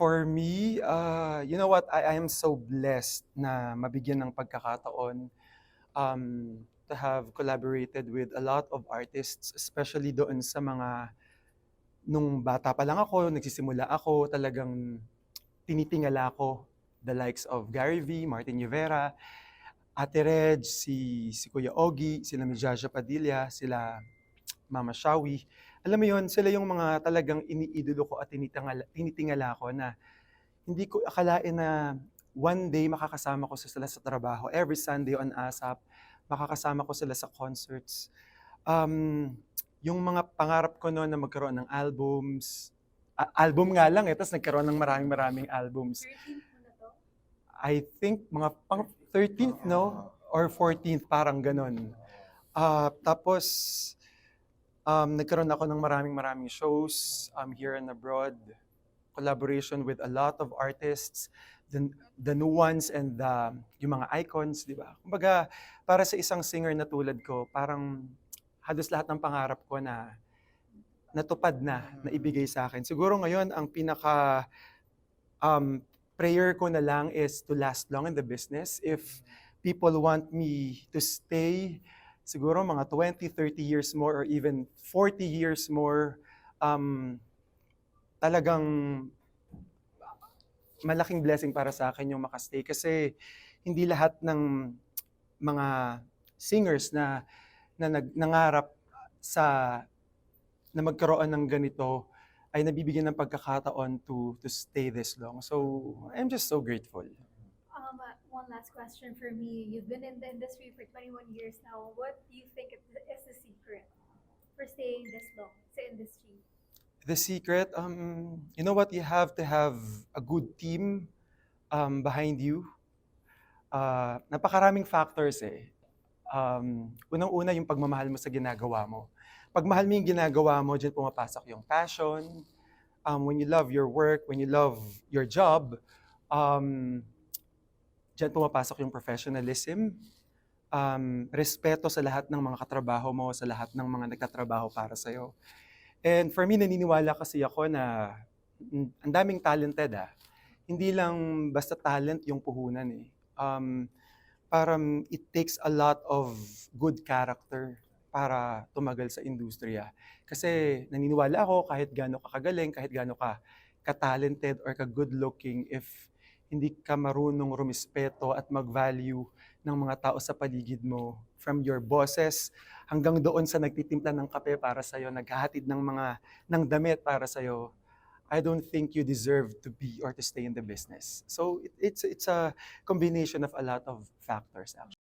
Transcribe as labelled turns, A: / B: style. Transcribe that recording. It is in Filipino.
A: For me, uh, you know what? I, I am so blessed na mabigyan ng pagkakataon um, to have collaborated with a lot of artists, especially doon sa mga nung bata pa lang ako, nagsisimula ako, talagang tinitingala ko the likes of Gary V, Martin Rivera, Ate Reg, si, si Kuya Ogie, sila Mijaja Padilla, sila Mama Shawi. Alam mo yon sila yung mga talagang iniidolo ko at tinitingala, tinitingala ko na hindi ko akalain na one day makakasama ko sila sa trabaho. Every Sunday on ASAP, makakasama ko sila sa concerts. Um, yung mga pangarap ko noon na magkaroon ng albums, a- album nga lang eh, tapos nagkaroon ng maraming maraming albums.
B: 13th mo na to?
A: I think mga pang 13th, no? Or 14th, parang ganun. Ah, tapos, um, nagkaroon ako ng maraming maraming shows um, here and abroad. Collaboration with a lot of artists, the, the new ones and the, yung mga icons, di ba? Kumbaga, para sa isang singer na tulad ko, parang halos lahat ng pangarap ko na natupad na, na ibigay sa akin. Siguro ngayon, ang pinaka um, prayer ko na lang is to last long in the business. If people want me to stay, siguro mga 20, 30 years more or even 40 years more, um, talagang malaking blessing para sa akin yung makastay. Kasi hindi lahat ng mga singers na, na nag, nangarap sa na magkaroon ng ganito ay nabibigyan ng pagkakataon to to stay this long. So, I'm just so grateful.
B: Last question for me. You've been in the industry for 21 years now. What do you think is the, secret for staying this long sa industry?
A: The secret, um, you know what? You have to have a good team um, behind you. Uh, napakaraming factors eh. Um, unang-una yung pagmamahal mo sa ginagawa mo. Pag mo yung ginagawa mo, dyan pumapasok yung passion. Um, when you love your work, when you love your job, um, dyan pumapasok yung professionalism. Um, respeto sa lahat ng mga katrabaho mo, sa lahat ng mga nagtatrabaho para sa'yo. And for me, naniniwala kasi ako na ang daming talented ah. Hindi lang basta talent yung puhunan eh. Um, parang it takes a lot of good character para tumagal sa industriya. Kasi naniniwala ako kahit gaano ka kagaling, kahit gaano ka ka-talented or ka-good looking, if hindi ka marunong rumispeto at mag-value ng mga tao sa paligid mo, from your bosses hanggang doon sa nagtitimpla ng kape para sa'yo, naghahatid ng mga ng damit para sa'yo, I don't think you deserve to be or to stay in the business. So it, it's it's a combination of a lot of factors actually.